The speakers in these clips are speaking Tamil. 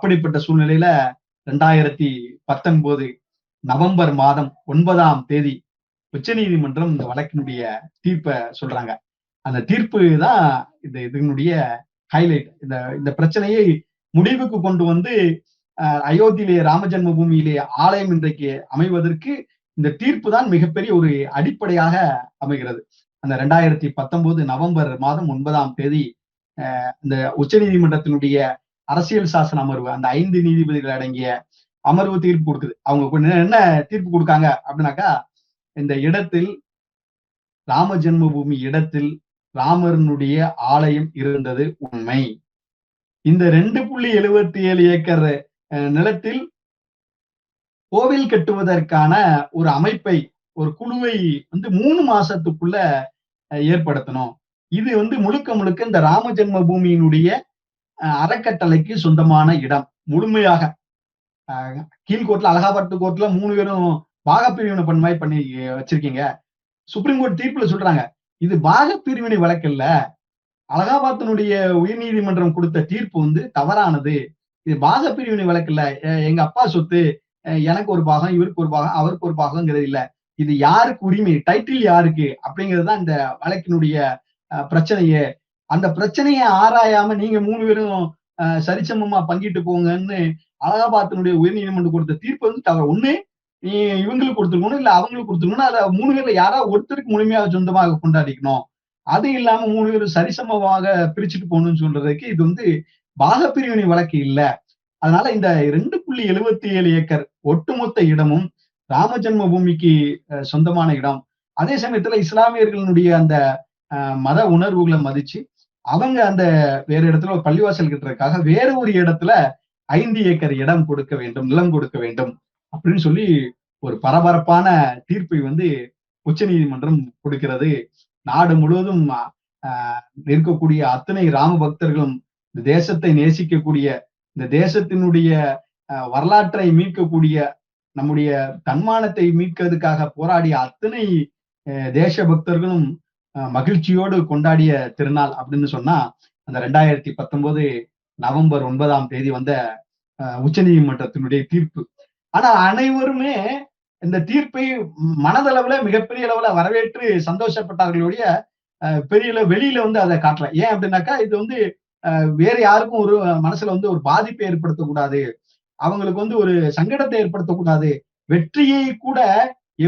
அப்படிப்பட்ட சூழ்நிலையில ரெண்டாயிரத்தி பத்தொன்பது நவம்பர் மாதம் ஒன்பதாம் தேதி உச்சநீதிமன்றம் இந்த வழக்கினுடைய தீர்ப்பை சொல்றாங்க. அந்த தீர்ப்பு தான் இந்த இதனுடைய ஹைலைட் இந்த இந்த பிரச்சனையை முடிவுக்கு கொண்டு வந்து அயோத்தியிலே ராமஜென்ம பூமியிலே ஆலயம் இன்றைக்கு அமைவதற்கு இந்த தீர்ப்பு தான் மிகப்பெரிய ஒரு அடிப்படையாக அமைகிறது. அந்த ரெண்டாயிரத்தி பத்தொன்பது நவம்பர் மாதம் ஒன்பதாம் தேதி இந்த உச்ச நீதிமன்றத்தினுடைய அரசியல் சாசன அமர்வு அந்த ஐந்து நீதிபதிகள் அடங்கிய அமர்வு தீர்ப்பு கொடுக்குது. அவங்க என்ன தீர்ப்பு கொடுக்காங்க அப்படின்னாக்கா இந்த இடத்தில் ராம ஜென்மபூமி இடத்தில் ராமரனுடைய ஆலயம் இருந்தது உண்மை. இந்த ரெண்டு புள்ளி எழுபத்தி ஏழு ஏக்கர் நிலத்தில் கோவில் கட்டுவதற்கான ஒரு அமைப்பை ஒரு குழுவை வந்து மூணு மாசத்துக்குள்ள ஏற்படுத்தணும். இது வந்து முழுக்க முழுக்க இந்த ராம ஜென்ம பூமியினுடைய அறக்கட்டளைக்கு சொந்தமான இடம் முழுமையாக. கீழ்கோர்ட்ல அலகாபாத் கோர்ட்ல மூணு பேரும் பாகப்பிரிவினை பண்ண மாதிரி பண்ணி வச்சிருக்கீங்க. சுப்ரீம் கோர்ட் தீர்ப்புல சொல்றாங்க இது பாகப்பிரிவினை வழக்கல்ல அலகாபாத்தினுடைய உயர் நீதிமன்றம் கொடுத்த தீர்ப்பு வந்து தவறானது. இது பாகப்பிரிவினை வழக்கல்ல எங்க அப்பா சொத்து எனக்கு ஒரு பாகம் இவருக்கு ஒரு பாகம் அவருக்கு ஒரு பாகம்ங்கிறது இல்ல. இது யாருக்கு உரிமை டைட்டில் யாருக்கு அப்படிங்கிறது தான் இந்த வழக்கினுடைய பிரச்சனையே. அந்த பிரச்சனையை ஆராயாம நீங்க மூணு பேரும் சரிசமமா பங்கிட்டு போங்கன்னு அலகாபாத்தினுடைய உயர் நீதிமன்றம் கொடுத்த தீர்ப்பு வந்து தவிர ஒண்ணு நீ இவங்களுக்கு கொடுத்துருக்கணும் இல்ல அவங்களுக்கு கொடுத்துருக்கணும். அதுல மூணு பேர்ல யாராவது ஒருத்தருக்கு முழுமையாக சொந்தமாக கொண்டாடிக்கணும். அது இல்லாம மூணு பேரும் சரிசமமாக பிரிச்சுட்டு போகணும்னு சொல்றதுக்கு இது வந்து பாகப்பிரிவினை வழக்கு இல்ல. அதனால இந்த ரெண்டு புள்ளி எழுபத்தி ஏழு ஏக்கர் ஒட்டுமொத்த இடமும் ராம ஜென்ம பூமிக்கு சொந்தமான இடம். அதே சமயத்துல இஸ்லாமியர்களுடைய அந்த மத உணர்வுகளை மதிச்சு அவங்க அந்த வேறு இடத்துல ஒரு பள்ளிவாசல் கட்டுறதுக்காக வேற ஒரு இடத்துல ஐந்து ஏக்கர் இடம் கொடுக்க வேண்டும் நிலம் கொடுக்க வேண்டும் அப்படின்னு சொல்லி ஒரு பரபரப்பான தீர்ப்பை வந்து உச்ச நீதிமன்றம் கொடுக்கிறது. நாடு முழுவதும் இருக்கக்கூடிய அத்தனை ராம பக்தர்களும் இந்த தேசத்தை நேசிக்கக்கூடிய இந்த தேசத்தினுடைய வரலாற்றை மீட்கக்கூடிய நம்முடைய தன்மானத்தை மீட்கிறதுக்காக போராடிய அத்தனை தேச பக்தர்களும் மகிழ்ச்சியோடு கொண்டாடிய திருநாள் அப்படின்னு சொன்னா அந்த ரெண்டாயிரத்தி பத்தொன்பது நவம்பர் ஒன்பதாம் தேதி வந்த உச்ச நீதிமன்றத்தினுடைய தீர்ப்பு. ஆனா அனைவருமே இந்த தீர்ப்பை மனதளவுல மிகப்பெரிய அளவுல வரவேற்று சந்தோஷப்பட்டார்களுடைய பெரிய வெளியில வந்து அதை காட்டல ஏன் அப்படின்னாக்கா இது வந்து வேற யாருக்கும் ஒரு மனசுல வந்து ஒரு பாதிப்பை ஏற்படுத்தக்கூடாது. அவங்களுக்கு வந்து ஒரு சங்கடத்தை ஏற்படுத்தக்கூடாது. வெற்றியை கூட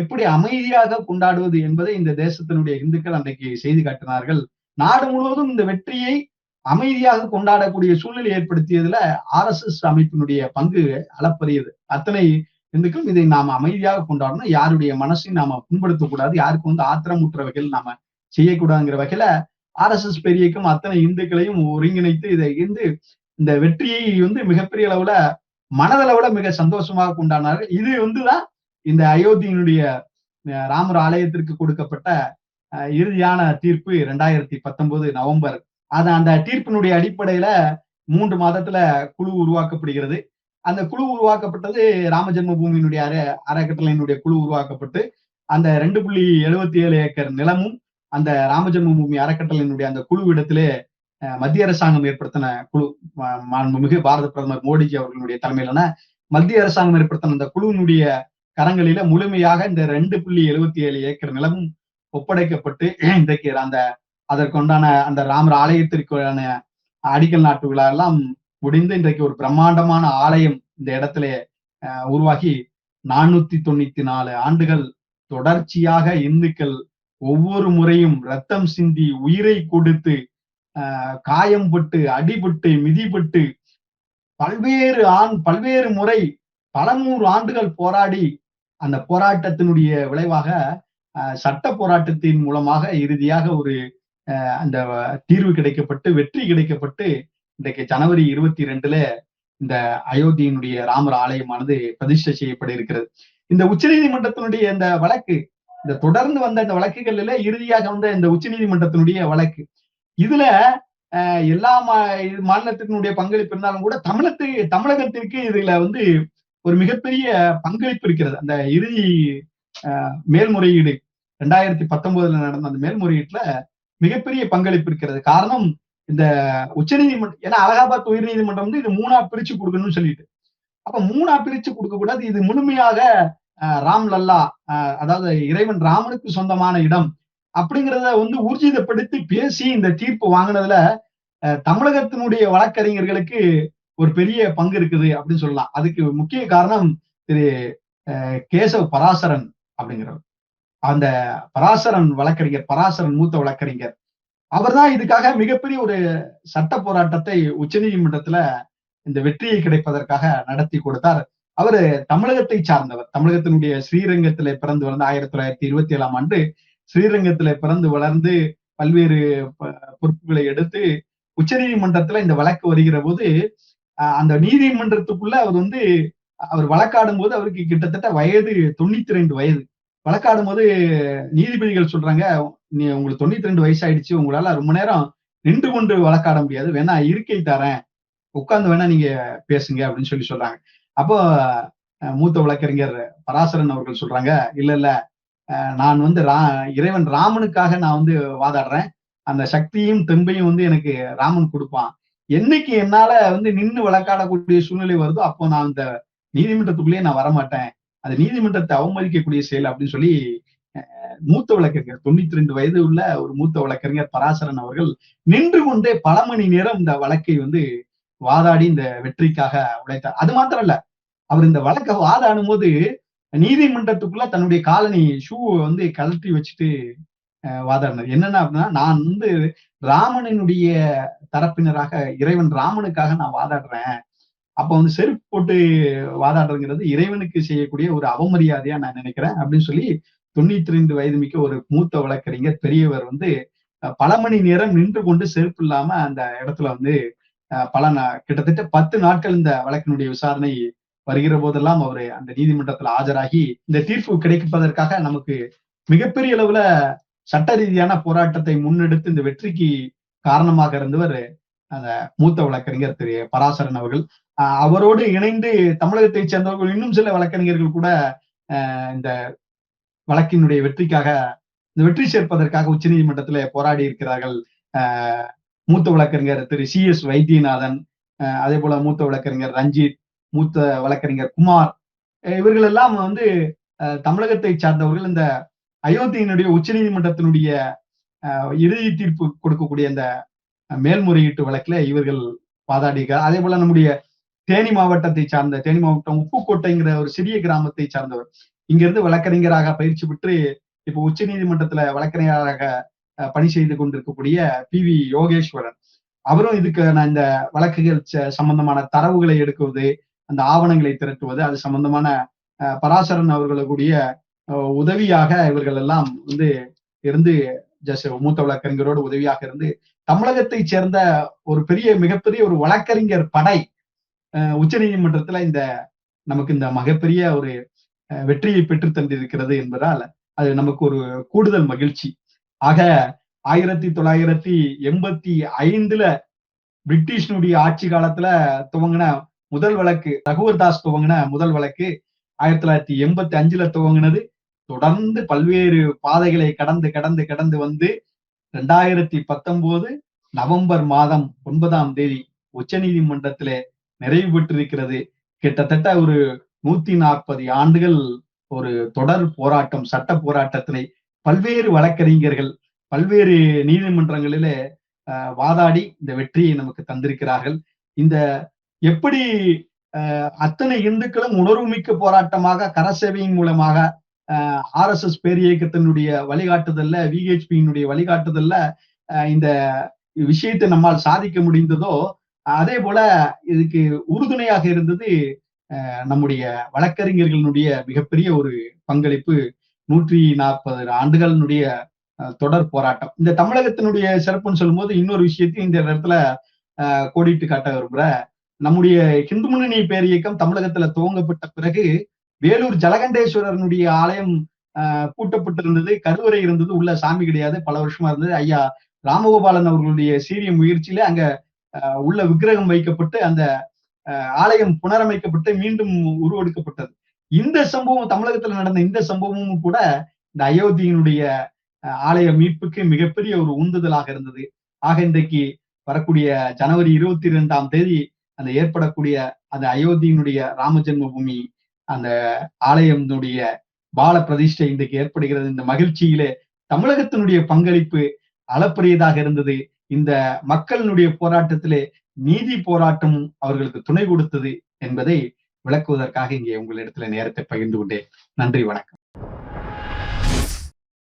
எப்படி அமைதியாக கொண்டாடுவது என்பதை இந்த தேசத்தினுடைய இந்துக்கள் அன்றைக்கு செய்து காட்டினார்கள். நாடு முழுவதும் இந்த வெற்றியை அமைதியாக கொண்டாடக்கூடிய சூழ்நிலை ஏற்படுத்தியதுல ஆர் எஸ் எஸ் அமைப்பினுடைய பங்கு அளப்பரியது. அத்தனை இந்துக்கும் இதை நாம அமைதியாக கொண்டாடணும். யாருடைய மனசையும் நாம புண்படுத்தக்கூடாது. யாருக்கு வந்து ஆத்திரமுற்ற வகையில் நாம செய்யக்கூடாதுங்கிற வகையில ஆர் எஸ் எஸ் பெரியக்கும் அத்தனை இந்துக்களையும் ஒருங்கிணைத்து இதை இருந்து இந்த வெற்றியை வந்து மிகப்பெரிய அளவுல மனதளவுல மிக சந்தோஷமாக கொண்டாடினார்கள். இது வந்துதான் இந்த அயோத்தியினுடைய ராமர் ஆலயத்திற்கு கொடுக்கப்பட்ட இறுதியான தீர்ப்பு ரெண்டாயிரத்தி பத்தொன்பது நவம்பர். அது அந்த தீர்ப்பினுடைய அடிப்படையில மூன்று மாதத்துல குழு உருவாக்கப்படுகிறது. அந்த குழு உருவாக்கப்பட்டது ராம பூமியினுடைய அற அறக்கட்டளையினுடைய குழு உருவாக்கப்பட்டு அந்த ரெண்டு புள்ளி எழுபத்தி ஏழு ஏக்கர் நிலமும் அந்த ராம ஜென்மபூமி அறக்கட்டளையினுடைய அந்த குழு இடத்திலே மத்திய அரசாங்கம் ஏற்படுத்தின குழு மாண்புமிகு பாரத பிரதமர் மோடிஜி அவர்களுடைய தலைமையிலான மத்திய அரசாங்கம் ஏற்படுத்தின அந்த குழுவினுடைய கரங்களில முழுமையாக இந்த ரெண்டு புள்ளி எழுபத்தி ஏழு ஏக்கர் நிலமும் ஒப்படைக்கப்பட்டு இன்றைக்கு அந்த அதற்குண்டான அந்த ராமர் ஆலயத்திற்கான அடிக்கல் நாட்டு விழா எல்லாம் முடிந்து இன்றைக்கு ஒரு பிரம்மாண்டமான ஆலயம் இந்த இடத்துல உருவாகி நானூத்தி தொண்ணூத்தி நாலு ஆண்டுகள் தொடர்ச்சியாக இந்துக்கள் ஒவ்வொரு முறையும் ரத்தம் சிந்தி உயிரை கொடுத்து காயம்பட்டு அடிபட்டு மிதிபட்டு பல்வேறு ஆண் பல்வேறு முறை பல நூறு ஆண்டுகள் போராடி அந்த போராட்டத்தினுடைய விளைவாக சட்ட போராட்டத்தின் மூலமாக இறுதியாக ஒரு அந்த தீர்வு கிடைக்கப்பட்டு வெற்றி கிடைக்கப்பட்டு இன்றைக்கு ஜனவரி இருபத்தி ரெண்டுல இந்த அயோத்தியினுடைய ராமர் ஆலயமானது பிரதிஷ்டை செய்யப்பட இருக்கிறது. இந்த உச்சநீதிமன்றத்தினுடைய இந்த வழக்கு இந்த தொடர்ந்து வந்த இந்த வழக்குகள்ல இறுதியாக வந்த இந்த உச்சநீதிமன்றத்தினுடைய வழக்கு இதுல எல்லா மாநிலத்தினுடைய பங்களிப்பு இருந்தாலும் கூட தமிழத்து தமிழகத்திற்கு இதுல வந்து ஒரு மிகப்பெரிய பங்களிப்பு இருக்கிறது. அந்த இறுதி மேல்முறையீடு ரெண்டாயிரத்தி பத்தொன்பதுல நடந்த அந்த மேல்முறையீட்டுல மிகப்பெரிய பங்களிப்பு இருக்கிறது. காரணம் இந்த உச்சநீதிமன்றம் ஏன்னா அலகாபாத் உயர்நீதிமன்றம் வந்து இது மூணா பிரிச்சு கொடுக்கணும்னு சொல்லிட்டு. அப்ப மூணா பிரிச்சு கொடுக்க கூடாது. இது முழுமையாக ராம் லல்லா அதாவது இறைவன் ராமனுக்கு சொந்தமான இடம் அப்படிங்கிறத வந்து ஊர்ஜிதப்படுத்தி பேசி இந்த தீர்ப்பு வாங்கினதுல தமிழகத்தினுடைய வழக்கறிஞர்களுக்கு ஒரு பெரிய பங்கு இருக்குது அப்படின்னு சொல்லலாம். அதுக்கு முக்கிய காரணம் திரு கேசவ் பராசரன் அப்படிங்கிறவர். அந்த பராசரன் வழக்கறிஞர் பராசரன் மூத்த வழக்கறிஞர். அவர் தான் இதுக்காக மிகப்பெரிய ஒரு சட்ட போராட்டத்தை உச்ச நீதிமன்றத்துல இந்த வெற்றியை கிடைப்பதற்காக நடத்தி கொடுத்தார். அவரு தமிழகத்தை சார்ந்தவர். தமிழகத்தினுடைய ஸ்ரீரங்கத்தில பிறந்து வளர்ந்து ஆயிரத்தி தொள்ளாயிரத்தி இருபத்தி ஏழாம் ஆண்டு ஸ்ரீரங்கத்துல பிறந்து வளர்ந்து பல்வேறு பொறுப்புகளை எடுத்து உச்ச நீதிமன்றத்துல இந்த வழக்கு வருகிற போது அந்த நீதிமன்றத்துக்குள்ள அவர் வந்து அவர் வழக்காடும் போது அவருக்கு கிட்டத்தட்ட வயது தொண்ணூத்தி ரெண்டு வயது. வழக்காடும் போது நீதிபதிகள் சொல்றாங்க நீ உங்களுக்கு தொண்ணூத்தி ரெண்டு வயசு ஆயிடுச்சு உங்களால ரொம்ப நேரம் நின்று கொண்டு வழக்காட முடியாது. வேணா இருக்கை தரேன். உட்கார்ந்து வேணா நீங்க பேசுங்க அப்படின்னு சொல்லி சொல்றாங்க. அப்போ மூத்த வழக்கறிஞர் பராசரன் அவர்கள் சொல்றாங்க இல்ல இல்ல. நான் வந்து ரா இறைவன் ராமனுக்காக நான் வந்து வாதாடுறேன். அந்த சக்தியும் தெம்பையும் வந்து எனக்கு ராமன் கொடுப்பான். என்னைக்கு என்னால வந்து நின்று வழக்காடக்கூடிய சூழ்நிலை வருதோ அப்போ நான் அந்த நீதிமன்றத்துக்குள்ளேயே நான் வரமாட்டேன். அது நீதிமன்றத்தை அவமதிக்கக்கூடிய செயல் அப்படின்னு சொல்லி மூத்த வழக்கறிஞர் தொண்ணூத்தி ரெண்டு வயது உள்ள ஒரு மூத்த வழக்கறிஞர் பராசரன் அவர்கள் நின்று கொண்டே பல மணி நேரம் இந்த வழக்கை வந்து வாதாடி இந்த வெற்றிக்காக உழைத்தார். அது மாத்திரம் இல்ல அவர் இந்த வழக்கை வாதாடும் போது நீதிமன்றத்துக்குள்ள தன்னுடைய காலனி ஷூவை வந்து கழட்டி வச்சுட்டு வாதாடினார். என்னன்னா அப்படின்னா நான் வந்து ராமனினுடைய தரப்பினராக இறைவன் ராமனுக்காக நான் வாதாடுறேன். அப்ப வந்து செருப்பு போட்டு வாதாடுறதுங்கிறது இறைவனுக்கு செய்யக்கூடிய ஒரு அவமரியாதையா நான் நினைக்கிறேன் அப்படின்னு சொல்லி தொண்ணூத்தி ரெண்டு வயது மிக்க ஒரு மூத்த வழக்கறிஞர் பெரியவர் வந்து பல மணி நேரம் நின்று கொண்டு செருப்பு இல்லாம அந்த இடத்துல வந்து பல கிட்டத்தட்ட பத்து நாட்கள் இந்த வழக்கினுடைய விசாரணை வருகிற போதெல்லாம் அவர் அந்த நீதிமன்றத்துல ஆஜராகி இந்த தீர்ப்பு கிடைப்பதற்காக நமக்கு மிகப்பெரிய அளவுல சட்ட ரீதியான போராட்டத்தை முன்னெடுத்து இந்த வெற்றிக்கு காரணமாக இருந்தவர் அந்த மூத்த வழக்கறிஞர் திரு பராசரன் அவர்கள். அவரோடு இணைந்து தமிழகத்தை சேர்ந்தவர்கள் இன்னும் சில வழக்கறிஞர்கள் கூட இந்த வழக்கினுடைய வெற்றிக்காக இந்த வெற்றி சேர்ப்பதற்காக உச்ச நீதிமன்றத்தில் போராடி இருக்கிறார்கள். மூத்த வழக்கறிஞர் திரு சி எஸ் வைத்தியநாதன் அதே போல மூத்த வழக்கறிஞர் ரஞ்சித் மூத்த வழக்கறிஞர் குமார் இவர்கள் எல்லாம் வந்து தமிழகத்தை சார்ந்தவர்கள். இந்த அயோத்தியினுடைய உச்ச நீதிமன்றத்தினுடைய இறுதி தீர்ப்பு கொடுக்கக்கூடிய அந்த மேல்முறையீட்டு வழக்குல இவர்கள் வாதாடிக்கிறார் அதே போல நம்முடைய தேனி மாவட்டத்தை சார்ந்த தேனி மாவட்டம் உப்புக்கோட்டைங்கிற ஒரு சிறிய கிராமத்தை சார்ந்தவர். இங்கிருந்து வழக்கறிஞராக பயிற்சி பெற்று இப்போ உச்ச நீதிமன்றத்துல வழக்கறிஞராக பணி செய்து கொண்டிருக்கக்கூடிய பி வி யோகேஸ்வரன். அவரும் இதுக்கு இந்த வழக்குகள் சம்பந்தமான தரவுகளை எடுக்குவது அந்த ஆவணங்களை திரட்டுவது அது சம்பந்தமான பராசரன் அவர்களுடைய உதவியாக இவர்கள் எல்லாம் வந்து இருந்து ஜஸ் மூத்த வழக்கறிஞரோடு உதவியாக இருந்து தமிழகத்தை சேர்ந்த ஒரு பெரிய மிகப்பெரிய ஒரு வழக்கறிஞர் படை உச்ச நீதிமன்றத்துல இந்த நமக்கு இந்த மிகப்பெரிய ஒரு வெற்றியை பெற்று தந்திருக்கிறது என்பதால் அது நமக்கு ஒரு கூடுதல் மகிழ்ச்சி. ஆக ஆயிரத்தி தொள்ளாயிரத்தி எண்பத்தி ஐந்துல பிரிட்டிஷனுடைய ஆட்சி காலத்துல துவங்கின முதல் வழக்கு ரகுவர் தாஸ் துவங்கின முதல் வழக்கு ஆயிரத்தி தொள்ளாயிரத்தி எண்பத்தி அஞ்சுல துவங்கினது. தொடர்ந்து பல்வேறு பாதைகளை கடந்து கடந்து கடந்து வந்து ரெண்டாயிரத்தி பத்தொன்பது நவம்பர் மாதம் ஒன்பதாம் தேதி உச்ச நீதிமன்றத்திலே நிறைவு பெற்றிருக்கிறது. கிட்டத்தட்ட ஒரு நூத்தி நாற்பது ஆண்டுகள் ஒரு தொடர் போராட்டம் சட்ட போராட்டத்தினை பல்வேறு வழக்கறிஞர்கள் பல்வேறு நீதிமன்றங்களிலே வாதாடி இந்த வெற்றியை நமக்கு தந்திருக்கிறார்கள். இந்த எப்படி அத்தனை இந்துக்களும் உணர்வுமிக்க போராட்டமாக கரசேவையின் மூலமாக ஆர் எஸ் எஸ் பேரியக்கத்தினுடைய வழிகாட்டுதல்ல விஹெச்பியினுடைய வழிகாட்டுதல்ல இந்த விஷயத்தை நம்மால் சாதிக்க முடிந்ததோ அதே போல இதுக்கு உறுதுணையாக இருந்தது நம்முடைய வழக்கறிஞர்களுடைய மிகப்பெரிய ஒரு பங்களிப்பு நூற்றி நாற்பது ஆண்டுகளினுடைய தொடர் போராட்டம். இந்த தமிழகத்தினுடைய சிறப்புன்னு சொல்லும்போது இன்னொரு விஷயத்தையும் இந்த இடத்துல கோடிட்டு காட்ட விரும்புற நம்முடைய ஹிந்து முன்னணி பேரியக்கம் தமிழகத்துல துவங்கப்பட்ட பிறகு வேலூர் ஜலகண்டேஸ்வரனுடைய ஆலயம் பூட்டப்பட்டிருந்தது. கருவறை இருந்தது. உள்ள சாமி கிடையாது. பல வருஷமா இருந்தது. ஐயா ராமகோபாலன் அவர்களுடைய சீரிய முயற்சியில அங்க உள்ள விக்கிரகம் வைக்கப்பட்டு அந்த ஆலயம் புனரமைக்கப்பட்டு மீண்டும் உருவெடுக்கப்பட்டது. இந்த சம்பவம் தமிழகத்துல நடந்த இந்த சம்பவமும் கூட இந்த அயோத்தியினுடைய ஆலய மீட்புக்கு மிகப்பெரிய ஒரு உந்துதலாக இருந்தது. ஆக இன்றைக்கு வரக்கூடிய ஜனவரி இருபத்தி இரண்டாம் தேதி அந்த ஏற்படக்கூடிய அந்த அயோத்தியினுடைய ராம ஜென்மபூமி அந்த ஆலயத்தினுடைய பால பிரதிஷ்டை இன்றைக்கு ஏற்படுகிறது. இந்த மகிழ்ச்சியிலே தமிழகத்தினுடைய பங்களிப்பு அளப்பரியதாக இருந்தது. இந்த மக்களினுடைய போராட்டத்திலே நீதி போராட்டம் அவர்களுக்கு துணை கொடுத்தது என்பதை விளக்குவதற்காக இங்கே உங்களிடத்துல நேரத்தை பகிர்ந்து கொண்டேன். நன்றி வணக்கம்.